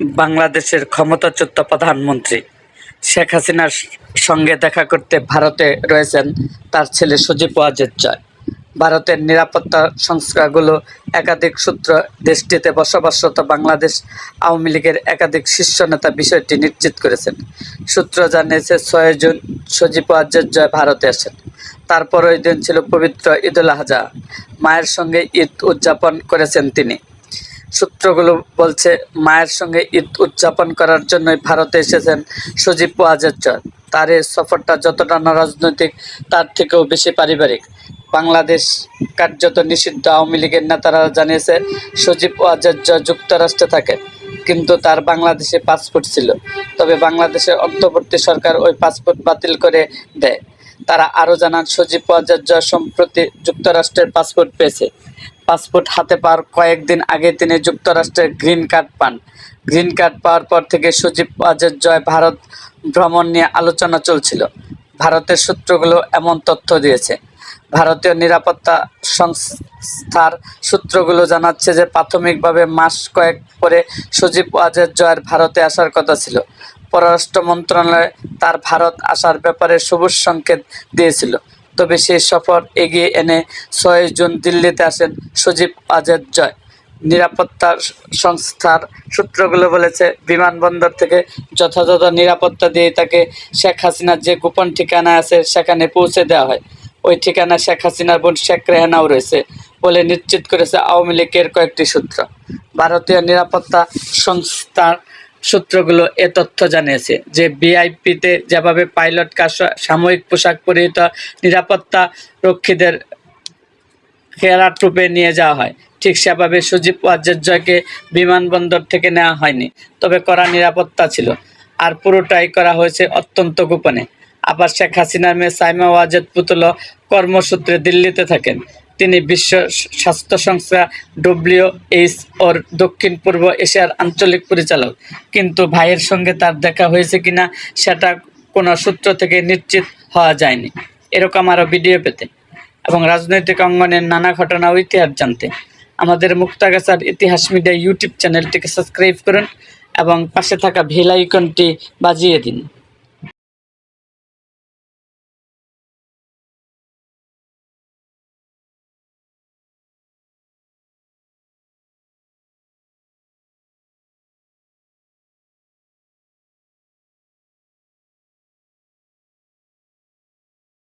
বাংলাদেশের ক্ষমতাচ্যুত প্রধানমন্ত্রী শেখ হাসিনার সঙ্গে দেখা করতে ভারতে রয়েছেন তার ছেলে সজীব ওয়াজেদ জয়। ভারতের নিরাপত্তা সংস্থাগুলো একাধিক সূত্র দেশটিতে বসবাসরত বাংলাদেশ আওয়ামী লীগের একাধিক শীর্ষ নেতা বিষয়টি নিশ্চিত করেছেন। সূত্র জানিয়েছে, ছয় জুন সজীব ওয়াজেদ জয় ভারতে আসেন। তারপর ওই দিন ছিল পবিত্র ঈদুল আজহা। মায়ের সঙ্গে ঈদ উদযাপন করেছেন তিনি। সূত্রগুলো বলছে, মায়ের সঙ্গে ঈদ উদযাপন করার জন্যই ভারতে এসেছেন সজীব ওয়াজেদ তার এই সফরটা যতটা না রাজনৈতিক, তার থেকেও বেশি পারিবারিক। বাংলাদেশ কার্যত নিষিদ্ধ আওয়ামী লীগের নেতারা জানিয়েছে, সজীব ওয়াজেদ যুক্তরাষ্ট্রে থাকে কিন্তু তার বাংলাদেশে পাসপোর্ট ছিল। তবে বাংলাদেশের অন্তর্বর্তী সরকার ওই পাসপোর্ট বাতিল করে দেয়। তারা আরও জানান, সজীব পর্যায় সম্প্রতি যুক্তরাষ্ট্রের পাসপোর্ট পেয়েছে। পাসপোর্ট হাতে পাওয়ার কয়েকদিন আগে তিনি যুক্তরাষ্ট্রের গ্রিন কার্ড পান। গ্রিন কার্ড পাওয়ার পর থেকে সজীব জয় ভারত ভ্রমণ নিয়ে আলোচনা চলছিল। ভারতের সূত্রগুলো এমন তথ্য দিয়েছে। ভারতীয় নিরাপত্তা সংস্থার সূত্রগুলো জানাচ্ছে যে প্রাথমিকভাবে মাস কয়েক পরে সজীব ওয়াজেদ জয়ের ভারতে আসার কথা ছিল। পররাষ্ট্র মন্ত্রণালয় তার ভারত আসার ব্যাপারে সবুজ সংকেত দিয়েছিল। তবে সেই সফর এগিয়ে এনে ছয় জুন দিল্লিতে আসেন সজীব ওয়াজেদ জয় নিরাপত্তা সংস্থার সূত্রগুলো বলেছে, বিমানবন্দর থেকে যথাযথ নিরাপত্তা দিয়ে তাকে শেখ হাসিনার যে গোপন ঠিকানা আছে সেখানে পৌঁছে দেওয়া হয়। ওই ঠিকানা শেখ হাসিনার বোন শেখ রেহানাও রয়েছে বলে নিশ্চিত করেছে আওয়ামী লীগের কয়েকটি সূত্র। ভারতীয় নিরাপত্তা সংস্থার সূত্রগুলো এ তথ্য জানিয়েছে যে ভিআইপিতে যেভাবে পাইলট কার সাময়িক পোশাক পরিহিত নিরাপত্তা রক্ষীদের খেলা ট্রুপে নিয়ে যাওয়া হয়, ঠিক সেভাবে সজীব জয়কে বিমানবন্দর থেকে নেওয়া হয়নি, তবে করা নিরাপত্তা ছিল। আর পুরোটাই করা হয়েছে অত্যন্ত গোপনে। আবার শেখ হাসিনার মেয়ে সাইমা ওয়াজেদ পুতুল কর্মসূত্রে দিল্লিতে থাকেন। তিনি বিশ্ব স্বাস্থ্য সংস্থা ডব্লিউ এইচ ওর দক্ষিণ পূর্ব এশিয়ার আঞ্চলিক পরিচালক। কিন্তু ভাইয়ের সঙ্গে তার দেখা হয়েছে কিনা সেটা কোনো সূত্র থেকে নিশ্চিত হওয়া যায়নি। এরকম আরও ভিডিও পেতে এবং রাজনৈতিক অঙ্গনের নানা ঘটনা ইতিহাস জানতে। আমাদের মুক্তাগাছার ইতিহাস মিডিয়া ইউটিউব চ্যানেলটিকে সাবস্ক্রাইব করুন এবং পাশে থাকা বেল আইকনটি বাজিয়ে দিন।